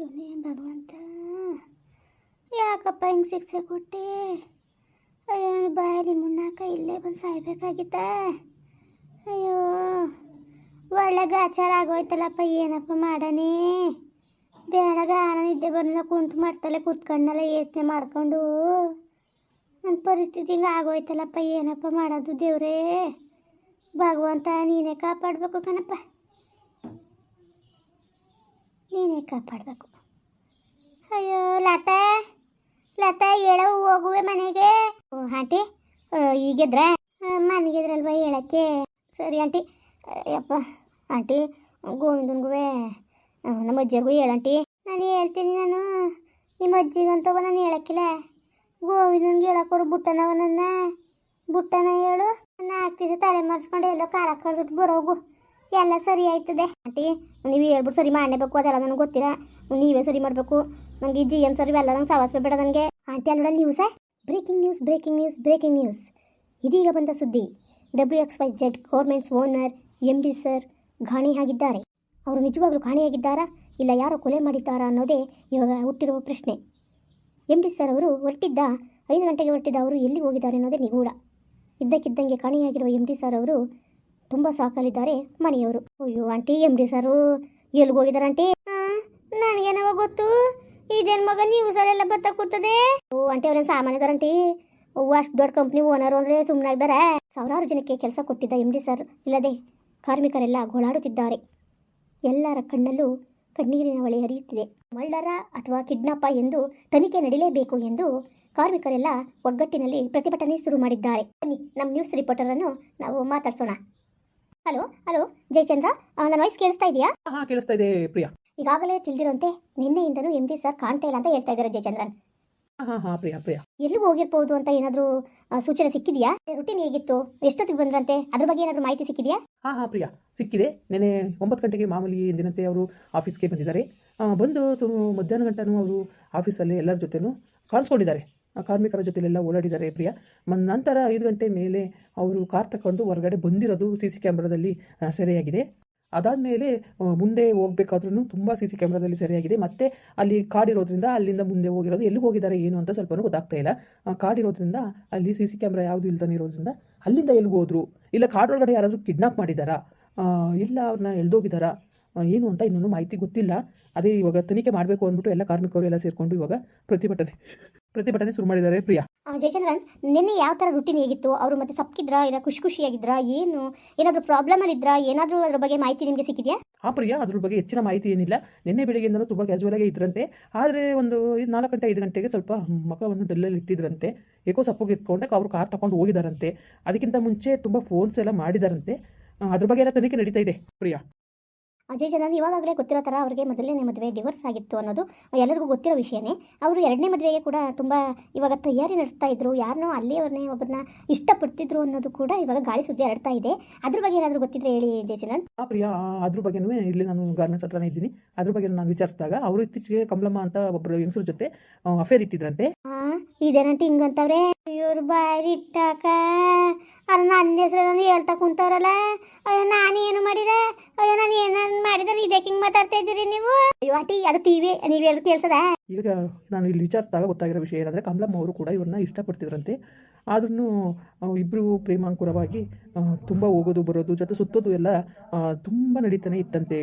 ಶಿವನೇ ಭಗವಂತ. ಯಾಕಪ್ಪ ಹಿಂಗೆ ಶಿಕ್ಷೆ ಕೊಟ್ಟೆ? ಅಯ್ಯೋ ಬಾಯಲ್ಲಿ ಮುನ್ನಾಕ ಇಲ್ಲೇ ಬಂದು ಸಾಯ್ಬೇಕಾಗಿತ್ತ? ಅಯ್ಯೋ ಒಳ್ಳೆ ಗಾಚಾರ ಆಗೋಯ್ತಲ್ಲಪ್ಪ, ಏನಪ್ಪ ಮಾಡನೇ ಬೇಡಗ ನಿದ್ದೆ ಬರಲ್ಲ ಕುಂತು ಮಾಡ್ತಲ್ಲ ಕೂತ್ಕೊಂಡಲ್ಲ, ಯೋಚನೆ ಮಾಡ್ಕೊಂಡು. ನನ್ನ ಪರಿಸ್ಥಿತಿ ಹಿಂಗೆ ಆಗೋಯ್ತಲ್ಲಪ್ಪ, ಏನಪ್ಪ ಮಾಡೋದು ದೇವ್ರೇ? ಭಗವಂತ, ನೀನೇ ಕಾಪಾಡಬೇಕು ಕಣಪ್ಪ. ನೀನೇ ಕಾಪಾಡಬೇಕು. ಅಯ್ಯೋ, ಲತಾ. ಲತಾ, ಹೇಳೋ ಹೋಗುವೆ ಮನೆಗೆ. ಆಂಟಿ ಈಗಿದ್ರ ಮನೆಗಿದ್ರಲ್ವ ಹೇಳಕ್ಕೆ? ಸರಿ, ಆಂಟಿ. ಯಪ್ಪ ಆಂಟಿ, ಗೋವಿಂದನ್ಗುವೆ ನಮ್ಮ ಅಜ್ಜಿಗೂ ಹೇಳಂಟಿ ನಾನು ಹೇಳ್ತೀನಿ, ನಾನು ನಿಮ್ಮ ಅಜ್ಜಿಗಂತವ ನಾನು ಹೇಳಕ್ಕಿಲ್ಲ. ಗೋವಿಂದನ್ಗೆ ಹೇಳಕ್ಕೋರು ಬುಟ್ಟನವ ನನ್ನ. ಬುಟ್ಟನ ಹೇಳು. ನಾನು ಹಾಕ್ತಿದ್ದೆ ತಲೆ ಮರೆಸ್ಕೊಂಡು ಎಲ್ಲೋ ಕಾಲ ಕಳೆದ್ಬಿಟ್ಟು ಬರೋಗು. ಎಲ್ಲ ಸರಿ ಆಯ್ತದೆ. ಆಂಟಿ, ನೀವು ಹೇಳ್ಬಿಟ್ಟು ಸರಿ ಮಾಡಲೇಬೇಕು, ಅದೆಲ್ಲ ನನಗೆ ಗೊತ್ತಿಲ್ಲ. ನೀವೇ ಸರಿ ಮಾಡಬೇಕು. ನನಗೆ ಜಿ ಎಂ ಸರ್ ಇವೆಲ್ಲ ನಂಗೆ ಸವಾಸ ಬೇಡ ನನಗೆ. ಆಂಟಿ ಅಲ್ಲೋಡ ನ್ಯೂಸಾ breaking news breaking news breaking news ಇದೀಗ ಬಂದ ಸುದ್ದಿ. W X Y Z governments owner M D sir ಘಾಣಿಯಾಗಿದ್ದಾರೆ ಅವರು ನಿಜವಾಗ್ಲೂ ಕಾಣೆಯಾಗಿದ್ದಾರಾ ಇಲ್ಲ ಯಾರೋ ಕೊಲೆ ಮಾಡಿದ್ದಾರಾ ಅನ್ನೋದೇ ಇವಾಗ ಹುಟ್ಟಿರುವ ಪ್ರಶ್ನೆ. ಎಂ ಡಿ ಸರ್ ಅವರು ಹೊರಟಿದ್ದ, ಐದು ಗಂಟೆಗೆ ಹೊರಟಿದ್ದ ಅವರು ಎಲ್ಲಿ ಹೋಗಿದ್ದಾರೆ ಅನ್ನೋದೇ ನಿಗೂಢ. ಇದ್ದಕ್ಕಿದ್ದಂಗೆ ಕಾಣೆಯಾಗಿರುವ ಎಂ ಡಿ ಸರ್ ಅವರು ತುಂಬ ಸಾಕಲಿದ್ದಾರೆ ಮನೆಯವರು. ಅಯ್ಯೋ, ಆಂಟಿ, ಎಂ ಡಿ ಸರು ಎಲ್ಗೋಗಿದಾರಂಟಿ ನನಗೇನವ ಗೊತ್ತು? ಇದೇನು ಮಗ ನ್ಯೂಸಲ್ಲೆಲ್ಲ ಬತ್ತ ಕೂತದೆ? ಓ, ಆಂಟಿ, ಅವ್ರೇನು ಓ, ಅಷ್ಟು ದೊಡ್ಡ ಕಂಪ್ನಿ ಓನರ್ ಅಂದ್ರೆ ಸುಮ್ಮನೆ ಆಗಿದ್ದಾರೆ ಸಾವಿರಾರು ಜನಕ್ಕೆ ಕೆಲಸ ಕೊಟ್ಟಿದ್ದ ಎಂ ಡಿ ಸರ್. ಇಲ್ಲದೆ ಕಾರ್ಮಿಕರೆಲ್ಲ ಗೋಳಾಡುತ್ತಿದ್ದಾರೆ. ಎಲ್ಲರ ಕಣ್ಣಲ್ಲೂ ಕಣ್ಣೀರಿನ ಹೊಳೆ ಹರಿಯುತ್ತಿದೆ. ಮಳ್ಳರ ಅಥವಾ ಕಿಡ್ನಾಪ ಎಂದು ತನಿಖೆ ನಡೆಯಲೇಬೇಕು ಎಂದು ಕಾರ್ಮಿಕರೆಲ್ಲ ಒಗ್ಗಟ್ಟಿನಲ್ಲಿ ಪ್ರತಿಭಟನೆ ಶುರು ಮಾಡಿದ್ದಾರೆ. ಬನ್ನಿ ನಮ್ಮ ನ್ಯೂಸ್ ರಿಪೋರ್ಟರನ್ನು ನಾವು ಮಾತಾಡ್ಸೋಣ. ಹಲೋ ಹಲೋ ಜಯಚಂದ್ರ ನನ್ನ ವಾಯ್ಸ್ ಕೇಳಿಸ್ತಾ ಇದೆಯಾ? ಹಾ ಕೇಳಿಸ್ತಾ ಇದೆ ಪ್ರಿಯಾ. ಈಗಾಗಲೇ ತಿಳಿದಿರುವಂತೆ ನಿನ್ನೆಯಿಂದನೂ ಎಂ ಡಿ ಸರ್ ಕಾಣ್ತಾ ಇಲ್ಲ ಅಂತ ಹೇಳ್ತಾ ಇದ್ದಾರೆ ಜಯಚಂದ್ರನ್. ಹಾ ಹಾ ಪ್ರಿಯಾ ಪ್ರಿಯಾ. ಎಲ್ಲಿಗೆ ಹೋಗಿರ್ಬೋದು ಅಂತ ಏನಾದರೂ ಸೂಚನೆ ಸಿಕ್ಕಿದೆಯಾ? ರುಟೀನ್ ಹೇಗಿತ್ತು? ಎಷ್ಟೊತ್ತಿಗೆ ಬಂದ್ರಂತೆ? ಅದ್ರ ಬಗ್ಗೆ ಏನಾದರೂ ಮಾಹಿತಿ ಸಿಕ್ಕಿದೆಯಾ? ಹಾ ಹಾ ಪ್ರಿಯಾ ಸಿಕ್ಕಿದೆ. ನೆನೆ ಒಂಬತ್ತು ಗಂಟೆಗೆ ಮಾಮೂಲಿ ಎಂದಿನಂತೆ ಅವರು ಆಫೀಸ್ಗೆ ಬಂದಿದ್ದಾರೆ. ಆ, ಬಂದು ಸು ಮಧ್ಯಾಹ್ನ ಗಂಟನೂ ಅವರು ಆಫೀಸಲ್ಲಿ ಎಲ್ಲರ ಜೊತೆನೂ ಕಾಣಿಸ್ಕೊಂಡಿದ್ದಾರೆ. ಕಾರ್ಮಿಕರ ಜೊತೆಲೆಲ್ಲ ಓಡಾಡಿದ್ದಾರೆ ಪ್ರಿಯಾ. ನಂತರ ಐದು ಗಂಟೆ ಮೇಲೆ ಅವರು ಕಾರ್ ತಕೊಂಡು ಹೊರಗಡೆ ಬಂದಿರೋದು ಸಿ ಸಿ ಕ್ಯಾಮ್ರಾದಲ್ಲಿ ಸೆರೆಯಾಗಿದೆ. ಅದಾದಮೇಲೆ ಮುಂದೆ ಹೋಗ್ಬೇಕಾದ್ರೂ ತುಂಬ ಸಿ ಸಿ ಕ್ಯಾಮ್ರಾದಲ್ಲಿ ಸೆರೆಯಾಗಿದೆ. ಮತ್ತೆ ಅಲ್ಲಿ ಕಾಡಿರೋದ್ರಿಂದ ಅಲ್ಲಿಂದ ಮುಂದೆ ಹೋಗಿರೋದು ಎಲ್ಲಿಗೆ ಹೋಗಿದ್ದಾರೆ ಏನು ಅಂತ ಸ್ವಲ್ಪನೂ ಗೊತ್ತಾಗ್ತಾ ಇಲ್ಲ. ಕಾಡಿರೋದ್ರಿಂದ ಅಲ್ಲಿ ಸಿ ಸಿ ಕ್ಯಾಮ್ರಾ ಯಾವುದು ಇಲ್ದೇ ಇರೋದ್ರಿಂದ ಅಲ್ಲಿಂದ ಎಲ್ಲಿಗೆ ಹೋದ್ರು? ಇಲ್ಲ ಕಾಡೊಳಗಡೆ ಯಾರಾದರೂ ಕಿಡ್ನಾಪ್ ಮಾಡಿದ್ದಾರಾ? ಇಲ್ಲ ಅವ್ರನ್ನ ಎಳ್ದೋಗಿದ್ದಾರಾ? ಆ, ಏನು ಅಂತ ಇನ್ನೊಂದು ಮಾಹಿತಿ ಗೊತ್ತಿಲ್ಲ. ಅದೇ ಇವಾಗ ತನಿಖೆ ಮಾಡಬೇಕು ಅಂದ್ಬಿಟ್ಟು ಎಲ್ಲ ಕಾರ್ಮಿಕರು ಎಲ್ಲ ಸೇರಿಕೊಂಡು ಇವಾಗ ಪ್ರತಿಭಟನೆ ಪ್ರತಿಭಟನೆ ಶುರು ಮಾಡಿದ್ದಾರೆ ಪ್ರಿಯಾ. ಜಯಚಂದ್ರನ್ ನಿನ್ನೆ ಯಾವ ಥರ ರುಟೀನ್ ಹೇಗಿತ್ತು? ಅವರು ಮತ್ತೆ ಸಪ್ಕಿದ್ರಾ ಇಲ್ಲ ಖುಷಿ ಖುಷಿಯಾಗಿದ್ರಾ ಏನು? ಏನಾದರೂ ಪ್ರಾಬ್ಲಮ್ ಇದ್ರಾ? ಏನಾದರೂ ಅದ್ರ ಬಗ್ಗೆ ಮಾಹಿತಿ ನಿಮಗೆ ಸಿಕ್ಕಿದೆಯಾ? ಆ ಪ್ರಿಯಾ ಅದ್ರ ಬಗ್ಗೆ ಹೆಚ್ಚಿನ ಮಾಹಿತಿ ಏನಿಲ್ಲ. ನಿನ್ನೆ ತುಂಬಾ ತುಂಬ ಆಗಿ ಇದ್ರಂತೆ. ಆದರೆ ಒಂದು ನಾಲ್ಕು ಗಂಟೆ ಐದು ಗಂಟೆಗೆ ಸ್ವಲ್ಪ ಮಖವನ್ನು ಡಲ್ಲಲ್ಲಿ ಇಟ್ಟಿದ್ರಂತೆ. ಏಕೋ ಸಪ್ಪಗೆ ಇಟ್ಕೊಂಡೆ ಅವರು ಕಾರ್ ತಗೊಂಡು ಹೋಗಿದಾರಂತೆ. ಅದಕ್ಕಿಂತ ಮುಂಚೆ ತುಂಬ ಫೋನ್ಸ್ ಎಲ್ಲ ಮಾಡಿದಾರಂತೆ. ಅದ್ರ ಬಗ್ಗೆ ಎಲ್ಲ ತನಿಖೆ ನಡೀತಾ ಇದೆ ಪ್ರಿಯಾ. ಅಜಯ್ ಚಂದ್ರನ್ ಇವಾಗಲೇ ಗೊತ್ತಿರೋ ಥರ ಅವರಿಗೆ ಮೊದಲನೇ ಮದುವೆ ಡಿವೋರ್ಸ್ ಆಗಿತ್ತು ಅನ್ನೋದು ಎಲ್ಲರಿಗೂ ಗೊತ್ತಿರೋ ವಿಷಯನೇ. ಅವರು ಎರಡನೇ ಮದುವೆಗೆ ಕೂಡ ತುಂಬ ಇವಾಗ ತಯಾರಿ ನಡೆಸ್ತಾ ಇದ್ರು ಯಾರನ್ನೋ ಅಲ್ಲಿಯವ್ರನ್ನೇ ಒಬ್ಬರನ್ನ ಇಷ್ಟಪಡ್ತಿದ್ರು ಅನ್ನೋದು ಕೂಡ ಇವಾಗ ಗಾಳಿ ಸುದ್ದಿ ಹರಡ್ತಾ ಇದೆ. ಅದ್ರ ಬಗ್ಗೆ ಏನಾದರೂ ಗೊತ್ತಿದ್ರೆ ಹೇಳಿ ಜಯಚಂದ್ರನ್ ಆ ಪ್ರಿಯಾ ಅದ್ರ ಬಗ್ಗೆನೂ ಇಲ್ಲಿ ನಾನು ಗಾರ್ಮೆಂಟ್ಸ್ ಹತ್ರನೇ ಇದ್ದೀನಿ. ಅದ್ರ ಬಗ್ಗೆ ನಾನು ವಿಚಾರಿಸಿದಾಗ ಅವರು ಇತ್ತೀಚೆಗೆ ಕಮಲಮ್ಮ ಅಂತ ಒಬ್ಬರು ಹೆಂಗಸ್ರ ಜೊತೆ ಅಫೇರ್ ಇಟ್ಟಿದ್ರಂತೆ. ಆ ಇದೇನಂಟಿ ಹಿಂಗಂತವ್ರೆ? ಇವ್ರು ಬಾರಿ ಇಟ್ಟಾಕ? ಅಲ್ಲ ನನ್ನ ಹೆಸರನ್ನು ಹೇಳ್ತಾ ಕುಂತವ್ರಲ್ಲ? ಅಯ್ಯೋ, ನಾನು ಏನು ಮಾಡಿದೆ? ಅಯ್ಯೋ, ನಾನು ಏನಾರು ಮಾಡಿದ್ರೆ ಇದಕ್ಕೆ ಹಿಂಗೆ ಮಾತಾಡ್ತಾ ಇದ್ದೀರಿ ನೀವು? ಅಯ್ಯೋ ಅದು ಟಿವಿ ನೀವು ಹೇಳೋದು ಕೇಳ್ಸದ? ಈಗ ನಾನು ಇಲ್ಲಿ ವಿಚಾರಿಸಿದಾಗ ಗೊತ್ತಾಗಿರೋ ವಿಷಯ ಏನಂದರೆ ಕಮಲಮ್ಮ ಅವರು ಕೂಡ ಇವ್ರನ್ನ ಇಷ್ಟಪಡ್ತಿದ್ರಂತೆ. ಆದ್ರೂ ಇಬ್ಬರು ಪ್ರೇಮಾಂಕುರವಾಗಿ ತುಂಬ ಹೋಗೋದು, ಬರೋದು, ಜೊತೆ ಸುತ್ತೋದು ಎಲ್ಲ ತುಂಬ ನಡೀತಾನೆ ಇತ್ತಂತೆ.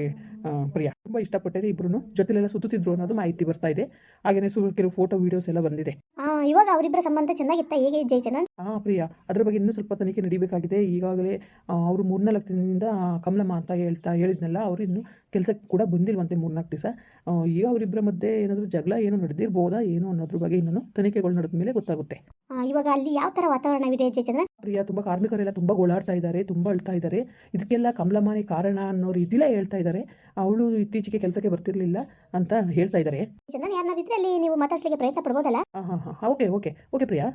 ಪ್ರಿಯಾ ತುಂಬ ಇಷ್ಟಪಟ್ಟಿದ್ದಾರೆ ಇಬ್ಬರು ಜೊತೆಲೆಲ್ಲ ಸುತ್ತುತ್ತಿದ್ರು ಅನ್ನೋದು ಮಾಹಿತಿ ಬರ್ತಾ ಇದೆ. ಹಾಗೆಯೇ ಸು ಕೆಲವು ಫೋಟೋ ವಿಡಿಯೋಸ್ ಎಲ್ಲ ಬಂದಿದೆ. ಇವಾಗ ಅವರಿಬ್ಬರ ಸಂಬಂಧ ಚೆನ್ನಾಗಿತ್ತ? ಹೇಗೆ ಜಯಚಂದ್ರನ್ ಹಾಂ ಪ್ರಿಯಾ ಅದ್ರ ಬಗ್ಗೆ ಇನ್ನೂ ಸ್ವಲ್ಪ ತನಿಖೆ ನಡಿಬೇಕಾಗಿದೆ. ಈಗಾಗಲೇ ಅವರು ಮೂರ್ನಾಲ್ಕು ದಿನದಿಂದ ಕಮಲಮ್ಮ ಅಂತ ಹೇಳ್ತಾ ಹೇಳಿದ್ನಲ್ಲ ಅವರು ಇನ್ನೂ ಕೆಲಸಕ್ಕೆ ಕೂಡ ಬಂದಿಲ್ವಂತೆ ಮೂರ್ನಾಲ್ಕು ದಿವಸ. ಈಗ ಅವರಿಬ್ಬರ ಮಧ್ಯೆ ಏನಾದರೂ ಜಗಳ ಏನು ನಡೆದಿರ್ಬೋದಾ ಏನು ಅನ್ನೋದ್ರ ಬಗ್ಗೆ ಇನ್ನೂ ತನಿಖೆಗಳು ನಡೆದ ಮೇಲೆ ಗೊತ್ತಾಗುತ್ತೆ ಇವಾಗ ಅಲ್ಲಿ ಯಾವ ಥರ ವಾತಾವರಣವಿದೆ ಜಯಚಂದ್ರನ್ ಪ್ರಿಯಾ ತುಂಬ ಕಾರ್ಮಿಕರೆಲ್ಲ ತುಂಬ ಗೋಳಾಡ್ತಾ ಇದ್ದಾರೆ ತುಂಬ ಅಳ್ತಾ ಇದ್ದಾರೆ. ಇದಕ್ಕೆಲ್ಲ ಕಮಲಮ್ಮನೇ ಕಾರಣ ಅನ್ನೋ ರೀತಿಲೇ ಹೇಳ್ತಾ ಇದ್ದಾರೆ. ಅವಳು ಇತ್ತೀಚೆಗೆ ಕೆಲಸಕ್ಕೆ ಬರ್ತಿರ್ಲಿಲ್ಲ ಅಂತ ಹೇಳ್ತಾ ಇದ್ದಾರೆ. ಅಲ್ಲಿ ನೀವು ಮಾತಾಡ್ಸ್ಲಿಕ್ಕೆ ಪ್ರಯತ್ನ ಪಡ್ಬೋದಲ್ಲ? ಹಾಂ ಹಾಂ ಹಾಂ ಓಕೆ ಓಕೆ ಓಕೆ ಪ್ರಿಯಾ.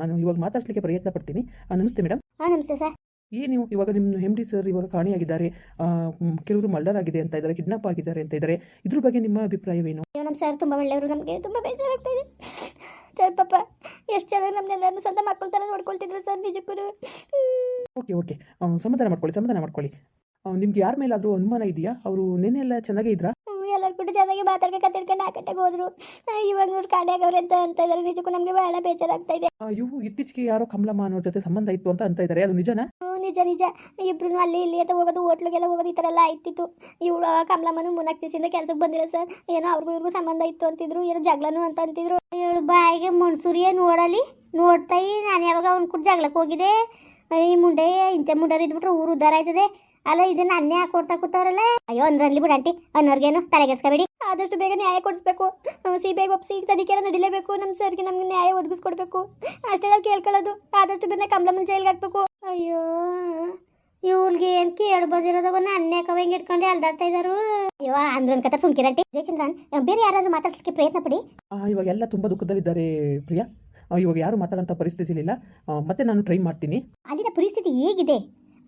ನಾನು ಇವಾಗ ಮಾತಾಡ್ಸ್ಲಿಕ್ಕೆ ಪ್ರಯತ್ನ ಪಡ್ತೀನಿ. ನಮಸ್ತೆ ಮೇಡಮ್ ಹಾಂ ನಮಸ್ತೆ ಸರ್. ಏನು ಇವಾಗ ನಿಮ್ಮ ಎಂ ಡಿ ಸರ್ ಇವಾಗ ಕಾಣಿಯಾಗಿದ್ದಾರೆ. ಕೆಲವರು ಮರ್ಡರ್ ಆಗಿದೆ ಅಂತ ಇದ್ದಾರೆ ಕಿಡ್ನಾಪ್ ಆಗಿದ್ದಾರೆ ಅಂತ ಇದ್ದಾರೆ. ಇದ್ರ ಬಗ್ಗೆ ನಿಮ್ಮ ಅಭಿಪ್ರಾಯವೇನು? ನಮ್ಮ ಸರ್ ತುಂಬ ಒಳ್ಳೆಯವರು. ನಮಗೆ ತುಂಬ ಬೇಜಾರಾಗ್ತಾ ಇದೆ. ಸರ್ ಪಾಪ ಎಷ್ಟು ಚೆನ್ನಾಗಿ ನಮ್ಮನ್ನೆಲ್ಲರೂ ಸ್ವಂತ ಮಕ್ಕಳ ಥರ ನೋಡ್ಕೊಳ್ತಿದ್ರು ಸರ್ ನಿಜಕ್ಕೂ ಓಕೆ ಓಕೆ. ಸಮಾಧಾನ ಮಾಡ್ಕೊಳ್ಳಿ ಸಮಾಧಾನ ಮಾಡ್ಕೊಳ್ಳಿ. ನಿಮ್ಗೆ ಯಾರ ಮೇಲಾದರೂ ಅನುಮಾನ ಇದೆಯಾ? ಅವರು ನೆನ್ನೆ ಎಲ್ಲ ಚೆನ್ನಾಗೇ ಇದ್ರಾ? ಹ್ಮ್, ಕೂಡ ಚೆನ್ನಾಗಿ ಮಾತಾಡ್ಕೊಂಡು ಕತ್ತಿಡ್ಕೊಂಡು ಆ ಕಟ್ಟೆಗೆ ಹೋದ್ರು ಇವಾಗ ನೋಡಿ ಕಾಣೆಯಾಗವ್ರೆ ಅಂತ ಅಂತ ಇದ್ದಾರೆ ನಿಜಕ್ಕೂ ನಮಗೆ ಬಹಳ ಬೇಜಾರಾಗ್ತಾ ಇದೆ. ಇವು ಇತ್ತೀಚೆಗೆ ಯಾರೋ ಕಮಲಮ್ಮ ಅನ್ನೋರ ಜೊತೆ ಸಂಬಂಧ ಇತ್ತು ಅಂತ ಅಂತ ಇದಾರೆ. ಅದು ನಿಜನಾ? ನಿಜ ನಿಜ. ಇಬ್ರು ಅಲ್ಲಿ ಇಲ್ಲಿ ಅಂತ ಹೋಗೋದು, ಹೋಟ್ಲಿಗೆಲ್ಲ ಹೋಗೋದು ಈ ಥರ ಎಲ್ಲ ಆಯ್ತಿತ್ತು. ಇವಳು ಕಮಲಮ್ಮನು ಮೂನಾಲ್ಕು ದಿವಸದಿಂದ ಕೆಲಸಕ್ಕೆ ಬಂದಿಲ್ಲ ಸರ್. ಏನೋ ಅವ್ರಿಗೂ ಇವ್ರಿಗೂ ಸಂಬಂಧ ಇತ್ತು ಅಂತಿದ್ರು, ಏನೋ ಜಗಳನು ಅಂತ ಅಂತಿದ್ರು. ಇವಳು ಬಾಯಿಗೆ ಮನ್ಸೂರಿಯೇ ನೋಡಲಿ ನೋಡ್ತಾಯಿ ನಾನು ಯಾವಾಗ ಅವ್ನ ಕೂಡ ಜಗಳಕ್ಕೆ ಹೋಗಿದೆ ಈ ಮುಂಡೆ ಇಂಥ ಮುಂಡರ್ ಇದ್ಬಿಟ್ರೆ ಊರು ಉದ್ದಾರ ಆಯ್ತದೆ. ಅಲ್ಲ, ಇದನ್ನ ಅನ್ಯಾಯ ಕೊಡ್ತಾ ಕೂತವ್ರಲ್ಲ. ಅಯ್ಯೋ ಅಂದ್ರಲ್ಲಿ ಬಿಡ ಆಂಟಿ ಅನ್ನೋರ್ಗೇನು ತಲೆಗೆಸ್ಕೋಬೇಡಿ. ಆದಷ್ಟು ಬೇಗ ನ್ಯಾಯ ಕೊಡಿಸ್ಬೇಕು. ಸಿ ಬೇಗ ಒಪ್ಸಿ ತನಿಖೆ ಎಲ್ಲ ನಡಿಲೇಬೇಕು. ನಮ್ಮ ಸರ್ಗೆ ನಮ್ಗೆ ನ್ಯಾಯ ಒದಗಿಸ್ಕೊಡ್ಬೇಕು. ಅಷ್ಟೇ ನಾವು ಕೇಳ್ಕೊಳ್ಳೋದು. ಆದಷ್ಟು ಬೇಗ ಕಮಲಮ್ಮನ ಜೈಲ್ಗೆ ಹಾಕ್ಬೇಕು. ಅಯ್ಯೋ ಇವ್ರಿಗೆ ಏನ್ ಕೇಳಿ ಬಂದಿರೋದವನ್ನ ಅನ್ಯಾಕವ ಹೆಂಗೆ ಇಟ್ಕೊಂಡ್ರೆ ಅಲ್ದಾಡ್ತಾ ಇದಾರು. ಅಯ್ಯೋ ಅಂದ್ರನ್ ಕಥ ಸುಮ್ಕಿರಂಟಿ ಜಯಚಂದ್ರನ್ ಬೇರೆ ಯಾರಾದ್ರೂ ಮಾತಾಡ್ಸಲಿಕ್ಕೆ ಪ್ರಯತ್ನ ಪಡಿ. ಇವಾಗ ಎಲ್ಲ ತುಂಬಾ ದುಃಖದಲ್ಲಿದ್ದಾರೆ ಪ್ರಿಯಾ. ಇವಾಗ ಯಾರು ಮಾತಾಡೋಂಥ ಪರಿಸ್ಥಿತಿ ಇಲ್ಲ ಮತ್ತೆ ನಾನು ಟ್ರೈ ಮಾಡ್ತೀನಿ. ಅಲ್ಲಿನ ಪರಿಸ್ಥಿತಿ ಹೇಗಿದೆ?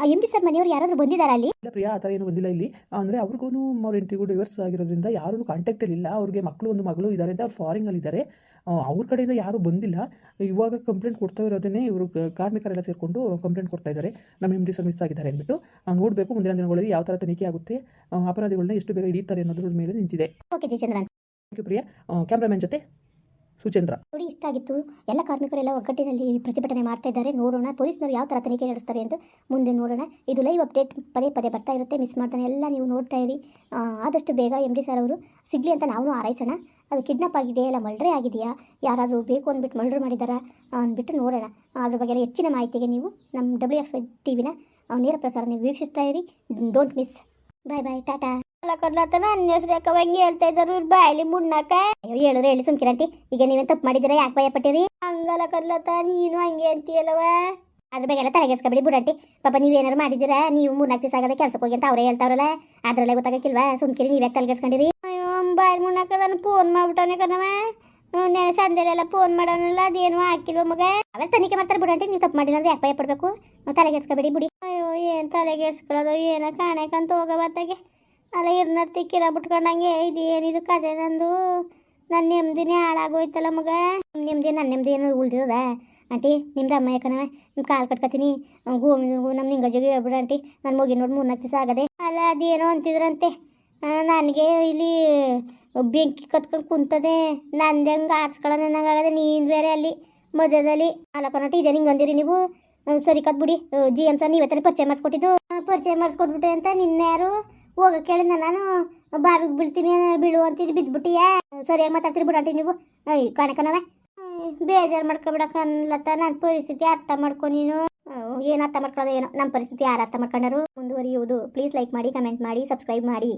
ಎಂ ಡಿ ಸರ್ ಮನೆಯವ್ರು ಯಾರಾದರೂ ಬಂದಿದ್ದಾರೆ ಅಲ್ಲಿ? ಇಲ್ಲ ಪ್ರಿಯಾ ಆ ಥರ ಏನು ಬಂದಿಲ್ಲ ಇಲ್ಲಿ. ಅಂದರೆ ಅವ್ರಿಗೂ ಅವ್ರ ಎಂಟಿಗೂ ಡಿವರ್ಸ್ ಆಗಿರೋದ್ರಿಂದ ಯಾರೂ ಕಾಂಟ್ಯಾಕ್ಟಲ್ಲಿ ಇಲ್ಲ. ಅವ್ರಿಗೆ ಮಕ್ಕಳು ಒಂದು ಮಗಳು ಇದ್ದಾರೆ ಅಂತ ಅವ್ರು ಫಾರಿನಲ್ಲಿದ್ದಾರೆ ಅವ್ರ ಕಡೆಯಿಂದ ಯಾರೂ ಬಂದಿಲ್ಲ. ಇವಾಗ ಕಂಪ್ಲೇಂಟ್ ಕೊಡ್ತಾ ಇರೋದನ್ನೇ ಇವರು ಕಾರ್ಮಿಕರೆಲ್ಲ ಸೇರಿಕೊಂಡು ಕಂಪ್ಲೇಂಟ್ ಕೊಡ್ತಾ ಇದ್ದಾರೆ ನಮ್ಮ ಎಂ ಡಿ ಸರ್ ಮಿಸ್ ಆಗಿದ್ದಾರೆ ಅಂದ್ಬಿಟ್ಟು. ನೋಡಬೇಕು ಮುಂದಿನ ದಿನಗಳಲ್ಲಿ ಯಾವ ಥರ ತನಿಖೆ ಆಗುತ್ತೆ. ಆ, ಅಪರಾಧಿಗಳನ್ನ ಎಷ್ಟು ಬೇಗ ಹಿಡಿತಾರೆ ಅನ್ನೋದ್ರ ಮೇಲೆ ನಿಂತಿದೆ. Okay Jayachandran. Thank you Priya. Cameraman ಜೊತೆ ಸುಚೇಂದ್ರ. ನೋಡಿ, ಇಷ್ಟ ಆಗಿತ್ತು. ಎಲ್ಲ ಕಾರ್ಮಿಕರೆಲ್ಲ ಒಗ್ಗಟ್ಟಿನಲ್ಲಿ ಪ್ರತಿಭಟನೆ ಮಾಡ್ತಾ ಇದ್ದಾರೆ. ನೋಡೋಣ, ಪೊಲೀಸ್ನವರು ಯಾವ ಥರ ತನಿಖೆ ನಡೆಸ್ತಾರೆ ಅಂತ ಮುಂದೆ ನೋಡೋಣ. ಇದು ಲೈವ್ ಅಪ್ಡೇಟ್, ಪದೇ ಪದೇ ಬರ್ತಾ ಇರುತ್ತೆ. ಮಿಸ್ ಮಾಡ್ತಾನೆ, ಎಲ್ಲ ನೀವು ನೋಡ್ತಾ ಇರಿ. ಆದಷ್ಟು ಬೇಗ ಎಂ ಡಿ ಸರ್ ಅವರು ಸಿಗಲಿ ಅಂತ ನಾವು ಆರೈಸೋಣ ಅದು ಕಿಡ್ನಾಪ್ ಆಗಿದೆಯಾ ಇಲ್ಲ ಮಲ್ಡ್ರೆ ಆಗಿದೆಯಾ? ಯಾರಾದರೂ ಬೇಕು ಅಂದ್ಬಿಟ್ಟು ಮಲ್ಡ್ರ್ ಮಾಡಿದಾರಾ ಅಂದ್ಬಿಟ್ಟು ನೋಡೋಣ. ಅದ್ರ ಬಗ್ಗೆ ಎಲ್ಲ ಹೆಚ್ಚಿನ ಮಾಹಿತಿಗೆ ನೀವು ನಮ್ಮ ಡಬ್ಲ್ಯೂ ಎಕ್ಸ್ ಟಿ ವಿನ ನೇರ ಪ್ರಸಾರ ನೀವು ವೀಕ್ಷಿಸ್ತಾ ಇರಿ. Don't miss bye bye tata ಕದ್ಲತನ ನನ್ನ ಹೆಸರು ಯಾಕವಂಗಿ ಹಂಗೆ ಹೇಳ್ತಾ ಇದ್ದಾರೆ ಇವ್ರು ಬಾಯಲ್ಲಿ ಮುಣ್ಣಾಕ ಅಯ್ಯೋ ಹೇಳಿದ್ರೆ ಹೇಳಿ ಸುಮ್ಕಿರಂಟಿ ಈಗ ನೀವೇ ತಪ್ಪು ಮಾಡಿದಿರ ಯಾಕೆ ಭಯ ಪಟ್ಟಿರಿ? ಹಂಗಲ್ಲ ಕೊಡ್ಲತ್ತ ನೀನು ಹಂಗೆ ಅಂತೀಯಲ್ಲವ ಅದ್ರ ಬಗ್ಗೆ ಎಲ್ಲ ತಲೆಗೆಸ್ಕೊಬಿಡಿ ಬಿಡಂಟಿ. ಪಾಪ ನೀವೇನಾರು ಮಾಡಿದಿರ ನೀವು ಮೂರ್ನಾಲ್ಕು ದಿವಸ ಆಗದ ಕೆಲ್ಸಕ್ಕೆ ಹೋಗಿ ಅಂತ ಅವರೇ ಹೇಳ್ತಾವ್ರಲ್ಲ. ಅದ್ರಲ್ಲೇ ಗೊತ್ತಾಗಕ್ಕಿಲ್ವಾ? ಸುಮ್ಕಿರಿ ನೀವ್ಯಾಕೆ ತಲೆಗೆಸ್ಕೊಂಡಿರಿ? ಅಯ್ಯೋ ಬಾಯಲ್ಲಿ ಮುಣ್ಣಾಕ ನಾನು ಫೋನ್ ಮಾಡ್ಬಿಟ್ಟವನೇ ಕಣವ ನೆನೆ ಸಂದೆಲೆಲ್ಲ ಫೋನ್ ಮಾಡೋನಲ್ಲ ಅದೇನು ಹಾಕಿಲ್ವ ಮಗ? ಅವೆಲ್ಲ ತನಿಖೆ ಮಾಡ್ತಾರೆ ಬಿಡಂಟಿ ನೀವು ತಪ್ಪು ಮಾಡಿಲ್ಲ ಅಂದ್ರೆ ಯಾಕೆ ಭಯ ಪಡ್ಬೇಕು? ತಲೆಗೆಸ್ಕೊಬೇಡಿ ಬಿಡಿ. ಅಯ್ಯೋ ಏನು ತಲೆಗೆಡ್ಸ್ಕೊಳ್ಳೋದು? ಏನೋ ಕಾಣಕಂತ ಹೋಗಬತ್ತಾಗೆ ಅಲ್ಲ, ಇರ್ನರ್ ತಿಕ್ಕಿರ ಬಿಟ್ಕೊಂಡಂಗೆ, ಇದು ಏನಿದು ಕತೆ ನಂದು? ನನ್ನ ನೆಮ್ಮದಿನೇ ಹಾಳಾಗೋಯ್ತಲ್ಲ ಮಗ. ನಿಮ್ಮ ನೆಮ್ಮದಿ ನನ್ನ ನೆಮ್ಮದಿ ಏನೋ ಉಳ್ದಿರದ ಆಂಟಿ, ನಿಮ್ದು ಅಮ್ಮ ಯಾಕನವ? ನಿಮ್ಮ ಕಾಲು ಕಟ್ಕೊತೀನಿ. ಗೋವಿಂದ ನಮ್ಮ ನಿಂಗಜ್ಜಿಗೆ ಹೇಳ್ಬಿಡ ಆಂಟಿ. ನನ್ನ ಮಗಿ ನೋಡಿ ಮೂರ್ನಾಲ್ಕು ದಿವಸ ಆಗದೆ. ಅಲ್ಲ, ಅದೇನೋ ಅಂತಿದ್ರಂತೆ. ನನಗೆ ಇಲ್ಲಿ ಬೆಂಕಿ ಕತ್ಕೊಂಡು ಕುಂತದೆ. ನಂದು ಹೆಂಗೆ ಆರ್ಸ್ಕೊಳ್ಳೋಣ ನನಗಾಗದೆ ನೀನು ಬೇರೆ ಅಲ್ಲಿ, ಮಧ್ಯದಲ್ಲಿ. ಅಲ್ಲ ಇದೆ ನಿಂಗೆ ಅಂದಿರಿ ನೀವು? ಸರಿ ಕತ್ ಬಿಡಿ ಜಿ ಎಂ ಸರ್ ನೀವೇ ತಾನೇ ಪರಿಚಯ ಮಾಡಿಸ್ಕೊಟ್ಟಿದ್ದು? ಪರಿಚಯ ಮಾಡಿಸ್ಕೊಟ್ಬಿಟ್ಟೆ ಅಂತ ನಿನ್ನೆ ಯಾರು? ಹೋಗಕ್ಕೆ ಕೇಳಿದ ನಾನು, ಬಾವಿಗೆ ಬೀಳ್ತೀನಿ, ಬೀಳು ಅಂತೀನಿ ಬಿದ್ದುಬಿಟ್ಟಿಯಾ ಸರಿಯಾಗಿ ಮಾತಾಡ್ತೀರಿ ಬಿಡಾಟಿ ನೀವು. ಅಯ್ಯ ಕಣಕನವ ಬೇಜಾರು ಮಾಡ್ಕೊಬಿಡಕ್ಕನ್ಲತ್ತ ನನ್ನ ಪರಿಸ್ಥಿತಿ ಅರ್ಥ ಮಾಡ್ಕೊ ನೀನು. ಏನು ಅರ್ಥ ಮಾಡ್ಕೊಳ್ಳೋದು ಏನೋ. ನಮ್ಮ ಪರಿಸ್ಥಿತಿ ಯಾರು ಅರ್ಥ ಮಾಡ್ಕೊಂಡರು? ಮುಂದುವರಿಯುವುದು. ಪ್ಲೀಸ್ ಲೈಕ್ ಮಾಡಿ ಕಮೆಂಟ್ ಮಾಡಿ ಸಬ್ಸ್ಕ್ರೈಬ್ ಮಾಡಿ.